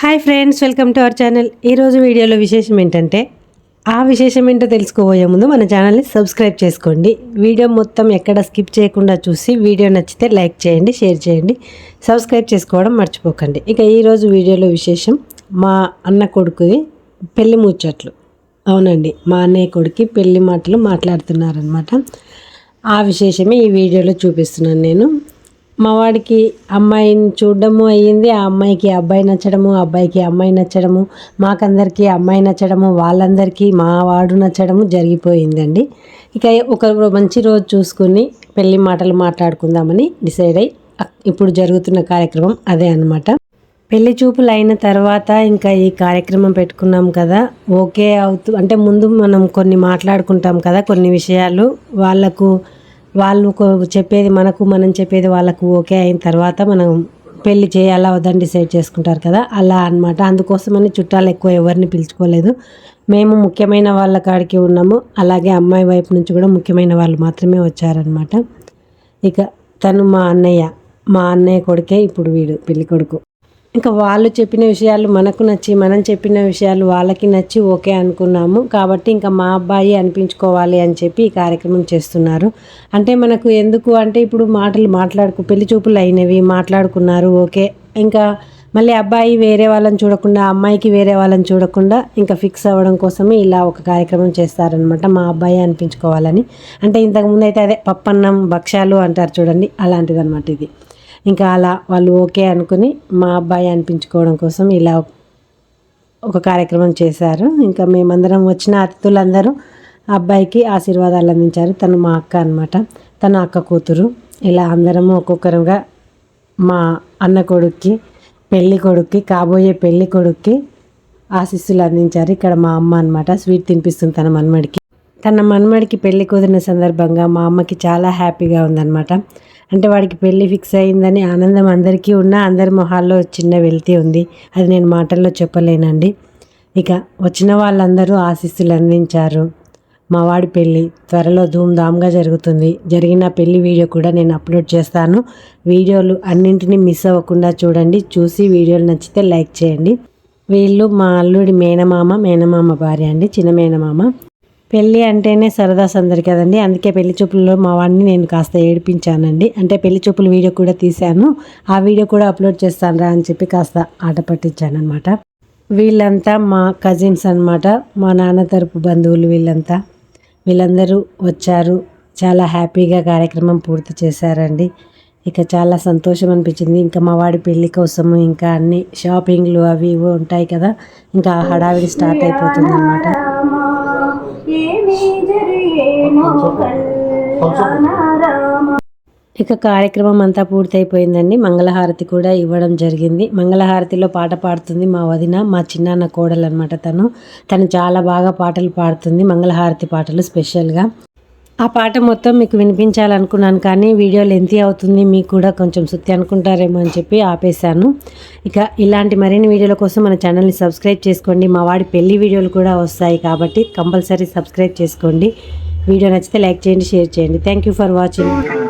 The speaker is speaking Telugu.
Hi friends welcome to our channel ఈరోజు వీడియోలో విశేషం ఏంటంటే ఆ విశేషం ఏంటో తెలుసుకోబోయే ముందు మన ఛానల్ని సబ్స్క్రైబ్ చేసుకోండి. వీడియో మొత్తం ఎక్కడ స్కిప్ చేయకుండా చూసి వీడియో నచ్చితే లైక్ చేయండి షేర్ చేయండి సబ్స్క్రైబ్ చేసుకోవడం మర్చిపోకండి. ఇక ఈరోజు వీడియోలో విశేషం మా అన్న కొడుకుది పెళ్ళి ముచ్చట్లు. అవునండి మా అన్నయ్య కొడుకు పెళ్ళి మాటలు మాట్లాడుతున్నారనమాట ఆ విశేషమే ఈ వీడియోలో చూపిస్తున్నాను నేను. మా వాడికి అమ్మాయిని చూడడము అయ్యింది ఆ అమ్మాయికి అబ్బాయి నచ్చడము అబ్బాయికి అమ్మాయి నచ్చడము మాకందరికీ అమ్మాయి నచ్చడము వాళ్ళందరికీ మా వాడు నచ్చడము జరిగిపోయిందండి. ఇక ఒక మంచి రోజు చూసుకుని పెళ్ళి మాటలు మాట్లాడుకుందామని డిసైడ్ అయ్యి ఇప్పుడు జరుగుతున్న కార్యక్రమం అదే అనమాట పెళ్ళి చూపులు అయిన తర్వాత ఇంకా ఈ కార్యక్రమం పెట్టుకున్నాం కదా ఓకే అవుతూ అంటే ముందు మనం కొన్ని మాట్లాడుకుంటాం కదా కొన్ని విషయాలు వాళ్ళకు వాళ్ళు చెప్పేది మనకు మనం చెప్పేది వాళ్ళకు ఓకే అయిన తర్వాత మనం పెళ్ళి చేయాలా వద్దని డిసైడ్ చేసుకుంటారు కదా అలా అనమాట అందుకోసమని చుట్టాలు ఎక్కువ ఎవరిని పిలుచుకోలేదు. మేము ముఖ్యమైన వాళ్ళ కాడికి ఉన్నాము. అలాగే అమ్మాయి వైపు నుంచి కూడా ముఖ్యమైన వాళ్ళు మాత్రమే వచ్చారనమాట ఇక తను మా అన్నయ్య మా అన్నయ్య కొడుకే ఇప్పుడు వీడు పెళ్ళి కొడుకు ఇంకా వాళ్ళు చెప్పిన విషయాలు మనకు నచ్చి మనం చెప్పిన విషయాలు వాళ్ళకి నచ్చి ఓకే అనుకున్నాము. కాబట్టి ఇంకా మా అబ్బాయి అనిపించుకోవాలి అని చెప్పి ఈ కార్యక్రమం చేస్తున్నారు. అంటే మనకు ఎందుకు అంటే ఇప్పుడు మాటలు మాట్లాడుకు పెళ్ళి చూపులు అయినవి మాట్లాడుకున్నారు ఓకే. ఇంకా మళ్ళీ అబ్బాయి వేరే వాళ్ళని చూడకుండా అమ్మాయికి వేరే వాళ్ళని చూడకుండా ఇంకా ఫిక్స్ అవ్వడం కోసమే ఇలా ఒక కార్యక్రమం చేస్తారనమాట మా అబ్బాయి అనిపించుకోవాలని. అంటే ఇంతకుముందు అయితే అదే పప్పన్నం భక్ష్యాలు అంటారు చూడండి అలాంటిదనమాట ఇది. ఇంకా అలా వాళ్ళు ఓకే అనుకుని మా అబ్బాయి అనిపించుకోవడం కోసం ఇలా ఒక కార్యక్రమం చేశారు. ఇంకా మేమందరం వచ్చిన అతిథులందరూ అబ్బాయికి ఆశీర్వాదాలు అందించారు. తను మా అక్క అనమాట తన అక్క కూతురు. ఇలా అందరము ఒక్కొక్కరుగా మా అన్న కొడుక్కి పెళ్ళి కొడుక్కి కాబోయే పెళ్ళి కొడుక్కి ఆశీస్సులు అందించారు. ఇక్కడ మా అమ్మ అనమాట స్వీట్ తినిపిస్తుంది తన మన్మడికి. తన మన్మడికి పెళ్ళి కుదిరిన సందర్భంగా మా అమ్మకి చాలా హ్యాపీగా ఉందన్నమాట. అంటే వాడికి పెళ్ళి ఫిక్స్ అయిందని ఆనందం అందరికీ ఉన్న అందరి మొహాల్లో చిన్న వెళ్తీ ఉంది. అది నేను మాటల్లో చెప్పలేనండి. ఇక వచ్చిన వాళ్ళందరూ ఆశీస్సులు అందించారు. మా వాడి పెళ్ళి త్వరలో ధూమ్ధామ్గా జరుగుతుంది. జరిగిన పెళ్ళి వీడియో కూడా నేను అప్లోడ్ చేస్తాను. వీడియోలు అన్నింటినీ మిస్ అవ్వకుండా చూడండి. చూసి వీడియోలు నచ్చితే లైక్ చేయండి. వీళ్ళు మా అల్లుడి మేనమామ మేనమామ భార్య అండి. చిన్న మేనమామ. పెళ్ళి అంటేనే సరదా సందరి కదండి. అందుకే పెళ్ళి చూపుల్లో మా వాడిని నేను కాస్త ఏడిపించానండి. అంటే పెళ్ళి చూపుల వీడియో కూడా తీశాను. ఆ వీడియో కూడా అప్లోడ్ చేస్తాను రా అని చెప్పి కాస్త ఆట పట్టించానమాట అనమాట వీళ్ళంతా మా కజిన్స్ అనమాట మా నాన్న తరపు బంధువులు వీళ్ళంతా. వీళ్ళందరూ వచ్చారు. చాలా హ్యాపీగా కార్యక్రమం పూర్తి చేశారండి. ఇక చాలా సంతోషం అనిపించింది. ఇంకా మా వాడి పెళ్ళి కోసము ఇంకా అన్ని షాపింగ్లు అవి ఇవి ఉంటాయి కదా. ఇంకా హడావిడి స్టార్ట్ అయిపోతుంది అనమాట ఇక కార్యక్రమం అంతా పూర్తయిపోయిందండి. మంగళహారతి కూడా ఇవ్వడం జరిగింది. మంగళహారతిలో పాట పాడుతుంది మా వదిన మా చిన్నాన్న కోడలు అనమాట తను. తను చాలా బాగా పాటలు పాడుతుంది మంగళహారతి పాటలు స్పెషల్గా. ఆ పాట మొత్తం మీకు వినిపించాలనుకున్నాను కానీ వీడియో లెంతీ అవుతుంది మీకు కూడా కొంచెం సుత్తి అనుకుంటారేమో అని చెప్పి ఆపేశాను. ఇక ఇలాంటి మరిన్ని వీడియోల కోసం మన ఛానల్ని సబ్స్క్రైబ్ చేసుకోండి. మా వాడి పెళ్ళి వీడియోలు కూడా వస్తాయి కాబట్టి కంపల్సరీ సబ్స్క్రైబ్ చేసుకోండి. వీడియో నచ్చితే లైక్ చేయండి షేర్ చేయండి. Thank you for watching